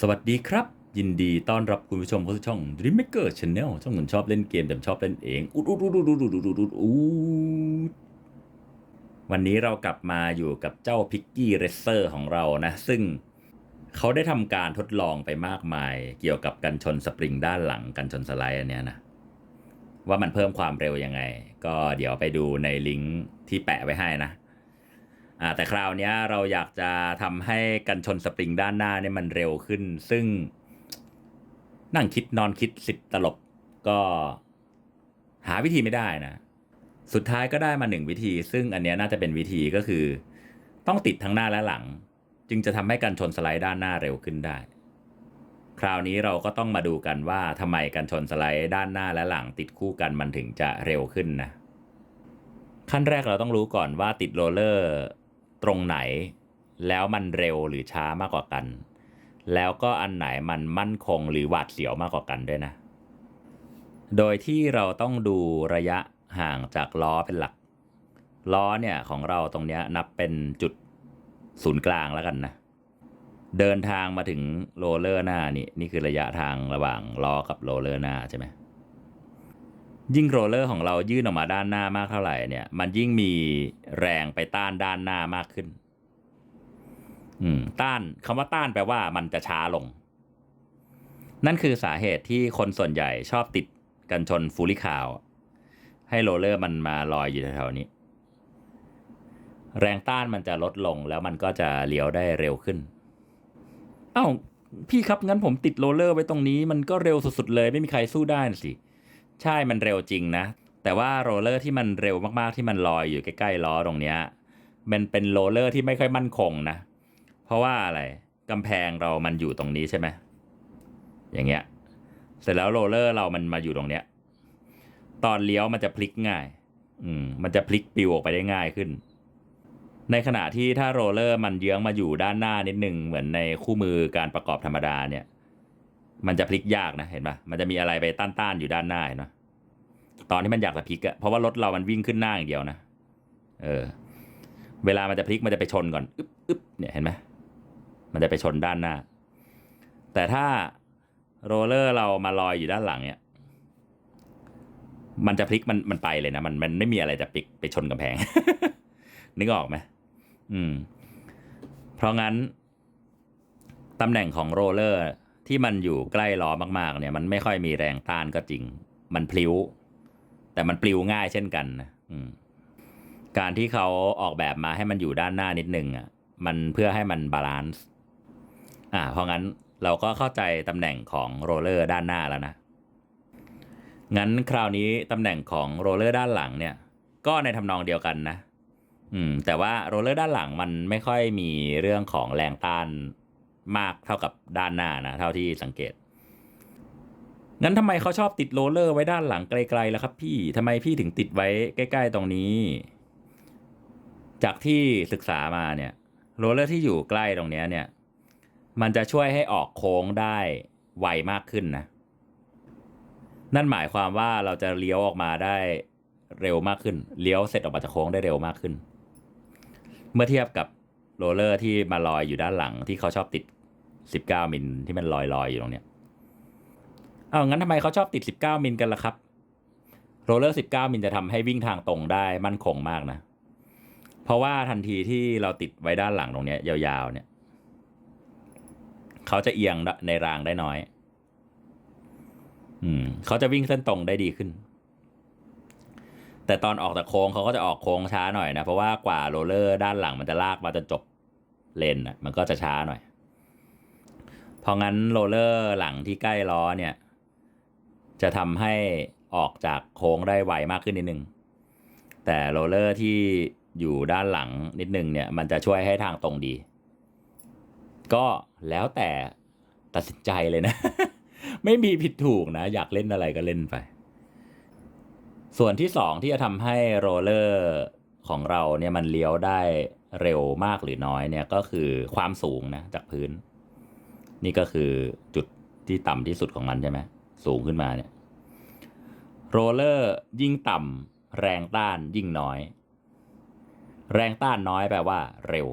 สวัสดีครับ ยินดีต้อนรับคุณผู้ชมเข้าสู่ช่อง Dreammaker Channel ช่องคนชอบเล่นเกมแต่ชอบเล่นเองอุดอุดอุดอุดอุดอุดอุดอุดอุดวันนี้เรากลับมาอยู่กับเจ้าพิกกี้เรเซอร์ของเรานะ ซึ่งเขาได้ทำการทดลองไปมากมาย เกี่ยวกับกันชนสปริงด้านหลังกันชนสไลด์อันเนี้ยนะ ว่ามันเพิ่มความเร็วยังไง ก็เดี๋ยวไปดูในลิงก์ที่แปะไว้ให้นะ อ่าแต่คราวนี้เราอยากจะทำให้กันชนสปริงด้านหน้าเนี่ยมันเร็วขึ้น ซึ่งนั่งคิดนอนคิดสิบตลบก็หาวิธีไม่ได้นะ สุดท้ายก็ได้มาหนึ่งวิธี ซึ่งอันนี้น่าจะเป็นวิธีก็คือ ต้องติดทั้งหน้าและหลัง จึงจะทำให้กันชนสไลด์ด้านหน้าเร็วขึ้นได้ คราวนี้เราก็ต้องมาดูกันว่าทำไมกันชนสไลด์ด้านหน้าและหลัง ติดคู่กันมันถึงจะเร็วขึ้นนะขั้นแรกเราต้องรู้ก่อนว่าติดโรลเลอร์ ตรงไหน แล้วมันเร็วหรือช้ามากกว่ากัน แล้วก็อันไหนมันมั่นคงหรือหวาดเสียวมากกว่ากันด้วยนะ โดยที่เราต้องดูระยะห่างจากล้อเป็นหลัก ล้อเนี่ยของเราตรงนี้นับเป็นจุดศูนย์กลางแล้วกันนะ เดินทางมาถึงโรเลอร์หน้านี่นี่คือระยะทางระหว่างล้อกับโรเลอร์หน้าใช่ไหม ยิ่งโรลเลอร์ของเรายื่นออกมาด้านหน้ามากเท่าไหร่เนี่ย มันยิ่งมีแรงไปต้านด้านหน้ามากขึ้น อืม ต้านคำว่าต้านแปลว่ามันจะช้าลง นั่นคือสาเหตุที่คนส่วนใหญ่ชอบติดกันชนฟูลิคาว ให้โรลเลอร์มันมาลอยอยู่แถวๆนี้ แรงต้านมันจะลดลงแล้วมันก็จะเลี้ยวได้เร็วขึ้น เอ้าพี่ครับงั้นผมติดโรลเลอร์ไว้ตรงนี้ มันก็เร็วสุดๆเลย ไม่มีใครสู้ได้น่ะสิ ใช่มันเร็วจริงนะ แต่ว่าโรลเลอร์ที่มันเร็วมากๆที่มันลอยอยู่ใกล้ๆล้อตรงเนี้ยมันเป็นโรลเลอร์ที่ไม่ค่อยมั่นคงนะ เพราะว่าอะไรกำแพงเรามันอยู่ตรงนี้ใช่ไหมอย่างเงี้ย เสร็จแล้วโรลเลอร์เรามันมาอยู่ตรงเนี้ย ตอนเลี้ยวมันจะพลิกง่าย อืม มันจะพลิกปิวออกไปได้ง่ายขึ้น ในขณะที่ถ้าโรลเลอร์มันเยื้องมาอยู่ด้านหน้านิดหนึ่งเหมือนในคู่มือการประกอบธรรมดาเนี่ย มันจะพลิกยากนะเห็นปะมันจะมีอะไรไปต้านๆอยู่ด้านหน้าเห็นปะตอนที่มันอยากจะพลิกอะเพราะว่ารถเรามันวิ่งขึ้นหน้าอย่างเดียวนะเออ เวลามันจะพลิกมันจะไปชนก่อนอึ๊บอึ๊บเนี่ยเห็นไหมมันจะไปชนด้านหน้า แต่ถ้าโรลเลอร์เรามาลอยอยู่ด้านหลังเนี่ยมันจะพลิกมันมันไปเลยนะมันมันไม่มีอะไรจะพลิกไปชนกำแพง นึกออกไหมอืม เพราะงั้นตำแหน่งของโรลเลอร์ ที่มันอยู่ใกล้ล้อมากๆ เนี่ย มันไม่ค่อยมีแรงต้านก็จริง มันพลิ้ว แต่มันปลิวง่ายเช่นกันนะการที่เขาออกแบบมาให้มันอยู่ด้านหน้านิดนึงอะ มันเพื่อให้มันบาลานซ์อ่าเพราะงั้นเราก็เข้าใจตำแหน่งของโรลเลอร์ด้านหน้าแล้วนะ งั้นคราวนี้ตำแหน่งของโรลเลอร์ด้านหลังเนี่ย ก็ในทำนองเดียวกันนะ อืม แต่ว่าโรลเลอร์ด้านหลังมันไม่ค่อยมีเรื่องของแรงต้าน มากเท่ากับด้านหน้านะเท่าที่สังเกต งั้นทำไมเขาชอบติดโรลเลอร์ไว้ด้านหลังไกลๆล่ะครับพี่ทำไมพี่ถึงติดไว้ใกล้ๆตรงนี้ จากที่ศึกษามาเนี่ยโรลเลอร์ที่อยู่ใกล้ตรงนี้เนี่ย มันจะช่วยให้ออกโค้งได้ไวมากขึ้นนะ นั่นหมายความว่าเราจะเลี้ยวออกมาได้เร็วมากขึ้น เลี้ยวเสร็จออกมาจากโค้งได้เร็วมากขึ้น เมื่อเทียบกับ โรลเลอร์ที่มาลอยอยู่ด้านหลังที่เขาชอบติด 19 มิลที่มันลอยๆอยู่ตรงเนี้ยเอางั้นทำไมเขาชอบติด 19 มิลกันล่ะครับ โรลเลอร์ 19 มิลจะทำให้วิ่งทางตรงได้มั่นคงมากนะ เพราะว่าทันทีที่เราติดไว้ด้านหลังตรงเนี้ยยาวๆเนี่ย เขาจะเอียงในรางได้น้อย อืมเขาจะวิ่งเส้นตรงได้ดีขึ้น แต่ตอนออกจากโค้งเขาก็จะออกโค้งช้าหน่อยนะเพราะว่ากว่าโรลเลอร์ด้านหลังมันจะลากมาจนจบเลนอะมันก็จะช้าหน่อย เพราะงั้นโรลเลอร์หลังที่ใกล้ล้อเนี่ย จะทำให้ออกจากโค้งได้ไวมากขึ้นนิดนึง แต่โรลเลอร์ที่อยู่ด้านหลังนิดนึงเนี่ย มันจะช่วยให้ทางตรงดี ก็แล้วแต่ตัดสินใจเลยนะ ไม่มีผิดถูกนะ อยากเล่นอะไรก็เล่นไป ส่วนที่สองที่จะทำให้โรลเลอร์ของเราเนี่ยมันเลี้ยวได้เร็วมากหรือน้อยเนี่ยก็คือความสูงนะจากพื้น นี่ก็คือจุดที่ต่ำที่สุดของมันใช่ไหมสูงขึ้นมาเนี่ยโรลเลอร์ยิ่งต่ำแรงต้านยิ่งน้อย แรงต้านน้อยแปลว่า เร็ว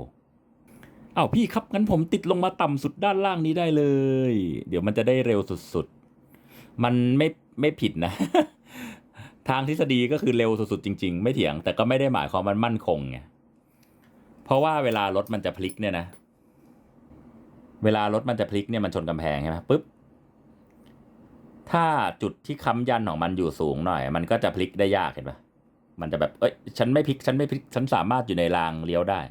อ้าวพี่ครับงั้นผมติดลงมาต่ำสุดด้านล่างนี้ได้เลย เดี๋ยวมันจะได้เร็วสุดๆ มันไม่ไม่ผิดนะ ทางทฤษฎีก็คือเร็วสุดๆจริง ๆ ไม่เถียง แต่ก็ไม่ได้หมายความมันมั่นคงไงเพราะว่าเวลารถมันจะพลิกเนี่ยนะ เวลารถมันจะพลิกเนี่ยมันชนกำแพงใช่ไหมปุ๊บถ้าจุดที่ค้ำยันของมันอยู่สูงหน่อย มันก็จะพลิกได้ยากเห็นปะมันจะแบบเอ้ยฉันไม่พลิกฉันไม่พลิกฉันสามารถอยู่ในรางเลี้ยวได้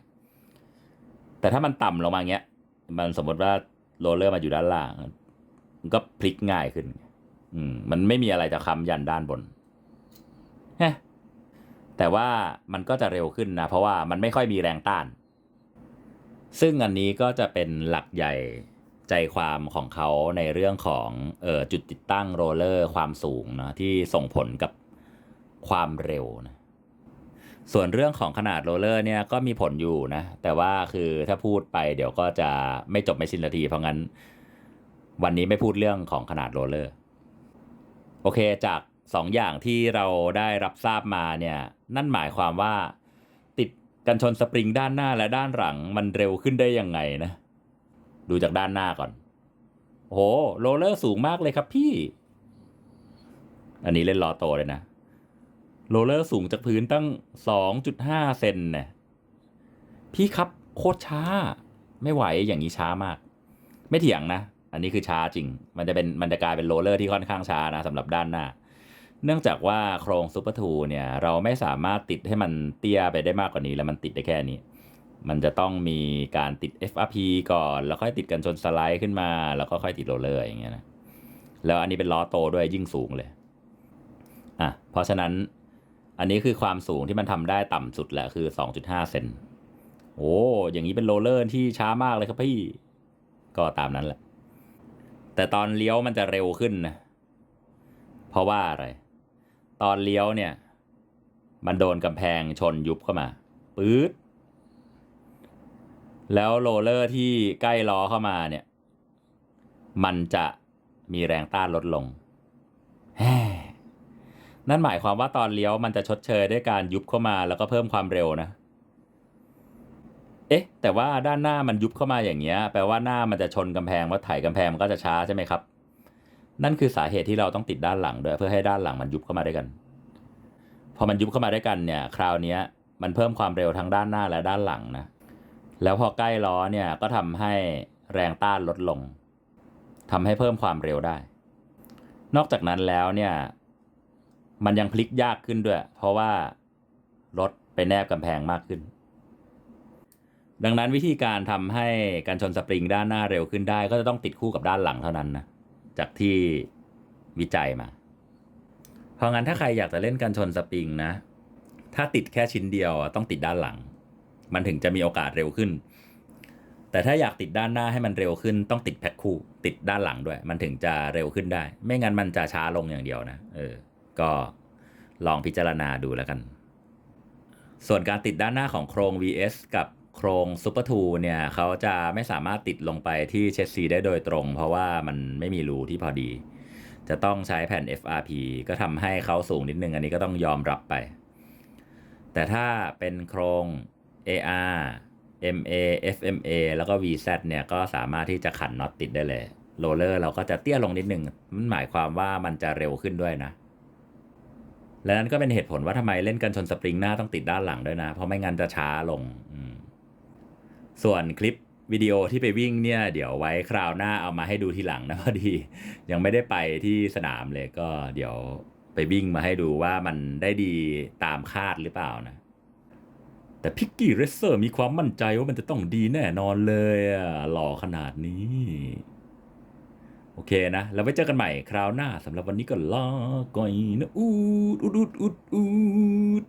แต่ถ้ามันต่ำลงมาเงี้ย มันสมมติว่าโรลเลอร์มาอยู่ด้านล่างก็พลิกง่ายขึ้น อืมมันไม่มีอะไรจะค้ำยันด้านบน แต่ว่ามันก็จะเร็วขึ้นนะ เพราะว่ามันไม่ค่อยมีแรงต้าน ซึ่งอันนี้ก็จะเป็นหลักใหญ่ใจความของเขาในเรื่องของออจุดติดตั้งโรลเลอร์ความสูงนะที่ส่งผลกับความเร็วนะส่วนเรื่องของขนาดโรลเลอร์เนี่ยก็มีผลอยู่นะ แต่ว่าคือถ้าพูดไปเดี๋ยวก็จะไม่จบไม่สิ้นนาที เพราะงั้นวันนี้ไม่พูดเรื่องของขนาดโรลเลอร์ โอเคจาก สองอย่างที่เราได้รับทราบมาเนี่ยนั่นหมายความว่า ติดกันชนสปริงด้านหน้าและด้านหลังมันเร็วขึ้นได้ยังไงนะ ดูจากด้านหน้าก่อนโอ้โหโรลเลอร์สูงมากเลยครับพี่ อันนี้เล่นลอโตเลยนะโรลเลอร์สูงจากพื้นตั้ง 2.5 เซนเนี่ยพี่ครับโคตรช้า ไม่ไหวอย่างนี้ช้ามาก ไม่เถียงนะ อันนี้คือช้าจริง มันจะเป็นมันจะกลายเป็นโรลเลอร์ที่ค่อนข้างช้านะสำหรับด้านหน้า เนื่องจากว่าโครงซูเปอร์ทูเนี่ยเราไม่สามารถติดให้มันเตี้ยไปได้มากกว่านี้ แล้วมันติดได้แค่นี้ มันจะต้องมีการติด FRP ก่อน แล้วค่อยติดกันชนสไลด์ขึ้นมา แล้วก็ค่อยติดโรลเลอร์อย่างเงี้ยนะแล้วอันนี้เป็นล้อโตด้วยยิ่งสูงเลยอะเพราะฉะนั้นอันนี้คือความสูงที่มันทำได้ต่ำสุดแหละคือ 2.5 เซนโอ้อย่างนี้เป็นโรลเลอร์ที่ช้ามากเลยครับพี่ ก็ตามนั้นแหละ แต่ตอนเลี้ยวมันจะเร็วขึ้นนะ เพราะว่าอะไร ตอนเลี้ยวเนี่ย มันโดนกำแพงชนยุบเข้ามาปื๊ดแล้วโรลเลอร์ที่ใกล้ล้อเข้ามาเนี่ย มันจะมีแรงต้านลดลง นั่นหมายความว่าตอนเลี้ยวมันจะชดเชยด้วยการยุบเข้ามาแล้วก็เพิ่มความเร็วนะ เอ๊ะ แต่ว่าด้านหน้ามันยุบเข้ามาอย่างเงี้ย แปลว่าหน้ามันจะชนกำแพงว่าไถกำแพงมันก็จะช้าใช่ไหมครับ นั่นคือสาเหตุที่เราต้องติดด้านหลังด้วยเพื่อให้ด้านหลังมันยุบเข้ามาด้วยกัน พอมันยุบเข้ามาด้วยกันเนี่ย คราวนี้มันเพิ่มความเร็วทั้งด้านหน้าและด้านหลังนะ แล้วพอใกล้ล้อเนี่ยก็ทำให้แรงต้านลดลงทำให้เพิ่มความเร็วได้ นอกจากนั้นแล้วเนี่ย มันยังพลิกยากขึ้นด้วย เพราะว่ารถไปแนบกำแพงมากขึ้น ดังนั้นวิธีการทำให้การชนสปริงด้านหน้าเร็วขึ้นได้ ก็จะต้องติดคู่กับด้านหลังเท่านั้นนะ จากที่วิจัยมา เพราะงั้นถ้าใครอยากจะเล่นการชนสปริงนะ ถ้าติดแค่ชิ้นเดียวต้องติดด้านหลัง มันถึงจะมีโอกาสเร็วขึ้น แต่ถ้าอยากติดด้านหน้าให้มันเร็วขึ้น ต้องติดแพ็คคู่ ติดด้านหลังด้วย มันถึงจะเร็วขึ้นได้ ไม่งั้นมันจะช้าลงอย่างเดียวนะเออ ก็ลองพิจารณาดูแล้วกัน ส่วนการติดด้านหน้าของโครง VS กับ โครง Super 2เนี่ยเขาจะไม่สามารถติดลงไปที่เชสซีได้โดยตรง เพราะว่ามันไม่มีรูที่พอดี จะต้องใช้แผ่น FRP ก็ทำให้เขาสูงนิดนึง อันนี้ก็ต้องยอมรับไป แต่ถ้าเป็นโครง AR MA FMA แล้วก็ VZ เนี่ยก็สามารถที่จะขันน็อตติดได้เลยโรเลอร์เราก็จะเตี้ยลงนิดนึง มันหมายความว่ามันจะเร็วขึ้นด้วยนะ และนั่นก็เป็นเหตุผลว่าทำไมเล่นกันชนสปริงหน้าต้องติดด้านหลังด้วยนะ เพราะไม่งั้นจะช้าลงอืม ส่วนคลิปวิดีโอที่ไปวิ่งเนี่ยเดี๋ยวไว้คราวหน้าเอามาให้ดูทีหลังนะพอดี ยังไม่ได้ไปที่สนามเลยก็เดี๋ยวไปวิ่งมาให้ดูว่ามันได้ดีตามคาดหรือเปล่านะ แต่พิกกี้เรสเซอร์มีความมั่นใจว่ามันจะต้องดีแน่นอนเลยอะหล่อขนาดนี้ โอเคนะ แล้วไว้เจอกันใหม่คราวหน้าสำหรับวันนี้ก็ลาก่อยนะอูดอูดอูดอูด